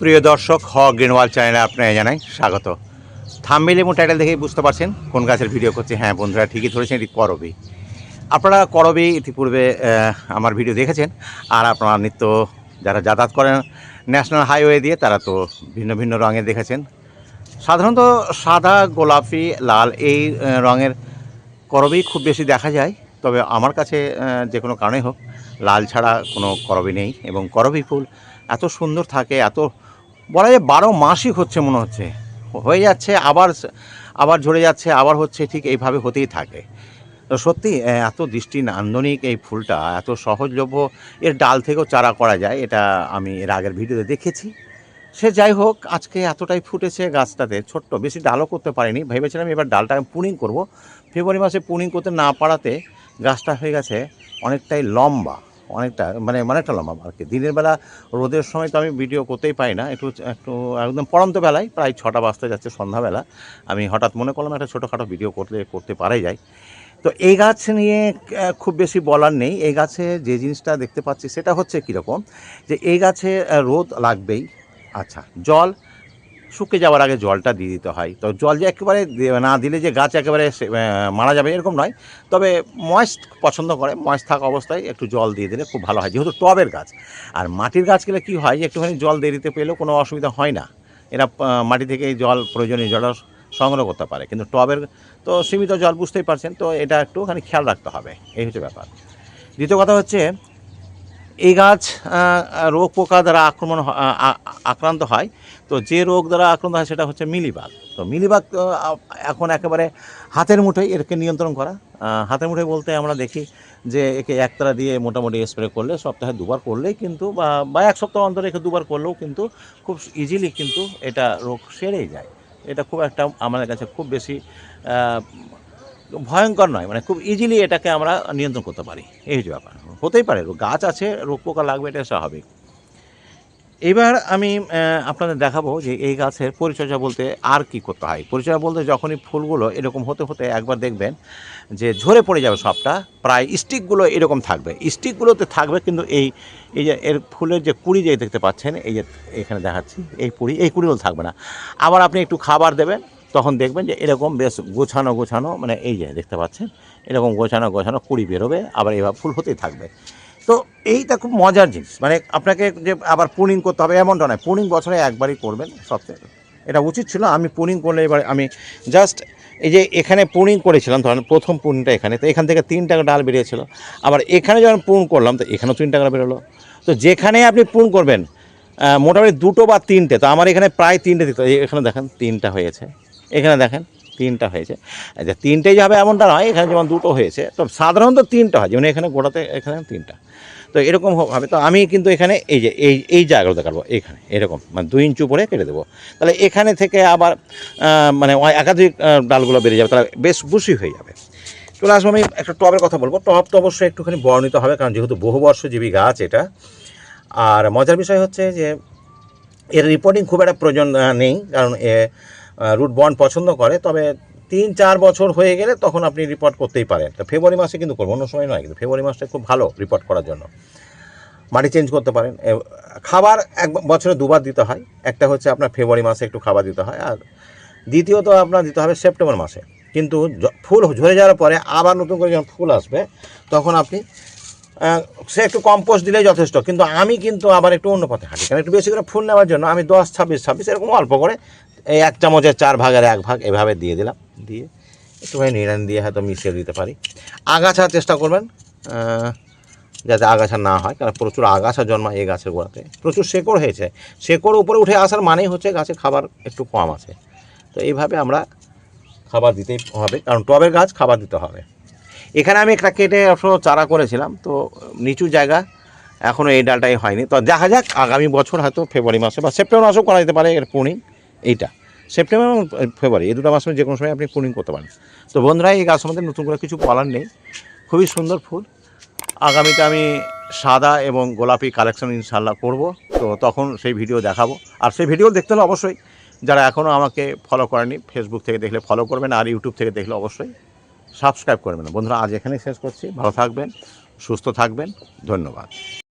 প্রিয় দর্শক হ গ্রিনওয়াল চ্যানেলে আপনারা জানাই স্বাগত। থাম্বেল এবং টাইটেল দেখে বুঝতে পারছেন কোন গাছের ভিডিও করছে। হ্যাঁ বন্ধুরা, ঠিকই ধরেছেন, এটি করবি। আপনারা করবি ইতিপূর্বে আমার ভিডিও দেখেছেন, আর আপনারা নিত্য যারা যাতায়াত করেন ন্যাশনাল হাইওয়ে দিয়ে, তারা তো ভিন্ন ভিন্ন রঙের দেখেছেন। সাধারণত সাদা, গোলাপি, লাল এই রঙের করবি খুব বেশি দেখা যায়। তবে আমার কাছে যে কোনো কারণে হোক, লাল ছাড়া কোনো করবি নেই এবং করবি ফুল এত সুন্দর থাকে, এত বলা যায় বারো মাসই হচ্ছে মনে হচ্ছে। হয়ে যাচ্ছে, আবার আবার ঝরে যাচ্ছে, আবার হচ্ছে, ঠিক এইভাবে হতেই থাকে। তো সত্যি এত দৃষ্টি নান্দনিক এই ফুলটা, এত সহজলভ্য, এর ডাল থেকেও চারা করা যায়, এটা আমি এর আগের ভিডিওতে দেখেছি। সে যাই হোক, আজকে এতটাই ফুটেছে গাছটাতে, ছোট্ট, বেশি ডালও করতে পারিনি। ভেবেছিলাম এবার ডালটা আমি পুনিং করব। ফেব্রুয়ারি মাসে পুনিং করতে না পারাতে গাছটা হয়ে গেছে অনেকটাই লম্বা। অনেকটা মানে অনেকটা লম্বা আর কি দিনের বেলা রোদের সময় তো আমি ভিডিও করতেই পাই না, একটু একটু একদম পড়ন্ত বেলায়, প্রায় ছটা বাজতে যাচ্ছে সন্ধ্যাবেলা। আমি হঠাৎ মনে করলাম একটা ছোটোখাটো ভিডিও করতে করতে পারাই যায়। তো এই গাছ নিয়ে খুব বেশি বলার নেই। এই গাছে যে জিনিসটা দেখতে পাচ্ছি সেটা হচ্ছে কীরকম? যে এই গাছে রোদ লাগবেই। আচ্ছা জল শুকিয়ে যাওয়ার আগে জলটা দিয়ে দিতে হয়। তো জল যে একেবারে না দিলে যে গাছ একেবারে মারা যাবে এরকম নয়। তবে ময়েস্ট পছন্দ করে, ময়েস্ট থাকা অবস্থায় একটু জল দিয়ে দিলে খুব ভালো হয়, যেহেতু টবের গাছ। আর মাটির গাছ গেলে কী হয় যে একটুখানি জল দেরিতে পেলেও কোনো অসুবিধা হয় না। এরা মাটি থেকে জল, প্রয়োজনীয় জল সংগ্রহ করতে পারে। কিন্তু টবের, তো সীমিত জল বুঝতেই পারছেন, তো এটা একটুখানি খেয়াল রাখতে হবে। এই হচ্ছে ব্যাপার। দ্বিতীয় কথা হচ্ছে এই গাছ রোগ পোকা দ্বারা আক্রমণ আক্রান্ত হয়। তো যে রোগ দ্বারা আক্রান্ত হয় সেটা হচ্ছে মিলিবাগ। তো মিলিবাগ এখন একেবারে হাতের মুঠোয় এরকে নিয়ন্ত্রণ করা। হাতের মুঠোয় বলতে আমরা দেখি যে একে একতারা দিয়ে মোটামুটি স্প্রে করলে সপ্তাহে দুবার করলেই কিন্তু বা বা এক সপ্তাহ অন্তরে একে দুবার করলেও কিন্তু খুব ইজিলি কিন্তু এটা রোগ সেরেই যায়। এটা খুব একটা আমাদের কাছে খুব বেশি ভয়ঙ্কর নয় মানে খুব ইজিলি এটাকে আমরা নিয়ন্ত্রণ করতে পারি। এই হচ্ছে ব্যাপার, হতেই পারে, গাছ আছে, রোগ পোকা লাগবে, এটা স্বাভাবিক। এবার আমি আপনাদের দেখাবো যে এই গাছের পরিচর্যা বলতে আর কি করতে হয়। পরিচর্যা বলতে যখনই ফুলগুলো এরকম হতে হতে একবার দেখবেন যে ঝরে পড়ে যাবে সবটা, প্রায় স্টিকগুলো এরকম থাকবে। স্টিকগুলোতে থাকবে কিন্তু এই এই যে এর ফুলের যে কুড়ি যে দেখতে পাচ্ছেন, এই যে এখানে দেখাচ্ছি, এই কুড়ি, এই কুড়িগুলো থাকবে না। আবার আপনি একটু খাবার দেবেন তখন দেখবেন যে এরকম বেশ গোছানো গোছানো মানে এই যে দেখতে পাচ্ছেন, এরকম গোছানো গোছানো কুড়ি বেরোবে, আবার এবার ফুল হতেই থাকবে। তো এইটা খুব মজার জিনিস মানে আপনাকে যে আবার পুনিং করতে হবে, এমনটা নয়, পুনিং বছরে একবারই করবেন সবচেয়ে। এটা উচিত ছিল, আমি পুনিং করলে এবার আমি জাস্ট এই যে এখানে পুনিং করেছিলাম, ধরেন প্রথম পুনিংটা এখানে, তো এখান থেকে তিন টাকা ডাল বেরিয়েছিল। আবার এখানে যখন পুন করলাম, তো এখানেও তিন টাকা বেরোলো। তো যেখানে আপনি পুন করবেন মোটামুটি দুটো বা তিনটে, তো আমার এখানে প্রায় তিনটে দিতে এখানে দেখেন তিনটা হয়েছে। এখানে দেখেন তিনটা হয়েছে। আচ্ছা তিনটেই যাবে এমনটা নয়, এখানে যেমন দুটো হয়েছে, তো সাধারণত তিনটা হয়, যেমন এখানে গোড়াতে, এখানে তিনটা। তো এরকম হবে। তো আমি কিন্তু এখানে এই যে, এই এই জায়গাটা দেখাবো, এখানে, এরকম মানে দুই ইঞ্চু উপরে কেটে দেবো। তাহলে এখানে থেকে আবার মানে একাধিক ডালগুলো বেরিয়ে যাবে, তাহলে বেশ বুশি হয়ে যাবে। চলে আসব, আমি একটা টবের কথা বলব। টব তো অবশ্যই একটুখানি বর্ণিত হবে, কারণ যেহেতু বহুবর্ষজীবী গাছ এটা। আর মজার বিষয় হচ্ছে যে, এর রিপোর্টিং খুব একটা প্রয়োজন নেই, কারণ এ রুট বন্ড পছন্দ করে, তবে তিন, চার বছর হয়ে গেলে তখন আপনি রিপোর্ট করতেই পারেন। তো ফেব্রুয়ারি মাসে কিন্তু করব, অন্য সময় নয়, কিন্তু ফেব্রুয়ারি মাসটা খুব ভালো রিপোর্ট করার জন্য। মাটি চেঞ্জ করতে পারেন। খাবার এক বছরে দুবার দিতে হয়। একটা হচ্ছে আপনার ফেব্রুয়ারি মাসে একটু খাবার দিতে হয়, আর দ্বিতীয়ত আপনার দিতে হবে সেপ্টেম্বর মাসে। কিন্তু ফুল ঝরে যাওয়ার পরে আবার নতুন করে যখন ফুল আসবে, তখন আপনি সে একটু কম্পোস্ট দিলেই যথেষ্ট। কিন্তু আমি কিন্তু আবার একটু অন্য পথে হাঁটি। কারণ একটু বেশি করে ফুল নেওয়ার জন্য আমি দশ, ছাব্বিশ ছাব্বিশ এরকম অল্প করে এই এক চামচের চার ভাগের এক ভাগ এভাবে দিয়ে দিলাম। দিয়ে একটুখানি নিড়ান দিয়ে হয়তো মিশিয়ে দিতে পারি। আগাছা চেষ্টা করবেন যাতে আগাছা না হয়, কারণ প্রচুর আগাছা জন্মায় এই গাছের গোড়াতে। প্রচুর শেকড় হয়েছে। শেকড় উপরে উঠে আসার মানেই হচ্ছে গাছে খাবার একটু কম আছে। তো এইভাবে আমরা খাবার দিতেই হবে, কারণ টবের গাছ খাবার দিতে হবে। এখানে আমি একটা কেটে চারা করেছিলাম, তো নিচু জায়গা এখনও এই ডালটাই হয়নি। তো দেখা যাক আগামী বছর হয়তো ফেব্রুয়ারি মাসে বা সেপ্টেম্বর মাসেও করা যেতে পারে এর পুনিং। এইটা। সেপ্টেম্বর এবং ফেব্রুয়ারি এই দুটো মাসে যে কোনো সময় আপনি পুনিং করতে পারেন। তো বন্ধুরা, এই গাছ সম্বন্ধে নতুন করে কিছু বলার নেই। খুবই সুন্দর ফুল। আগামীতে আমি সাদা এবং গোলাপি কালেকশন ইনশাল্লাহ করব। তো তখন সেই ভিডিও দেখাবো। আর সেই ভিডিও দেখতে হলে অবশ্যই যারা এখনও আমাকে ফলো করেনি ফেসবুক থেকে দেখলে ফলো করবেন আর ইউটিউব থেকে দেখলে অবশ্যই সাবস্ক্রাইব করবেন বন্ধুরা, আজ এখানেই শেষ করছি। ভালো থাকবেন, সুস্থ থাকবেন। ধন্যবাদ।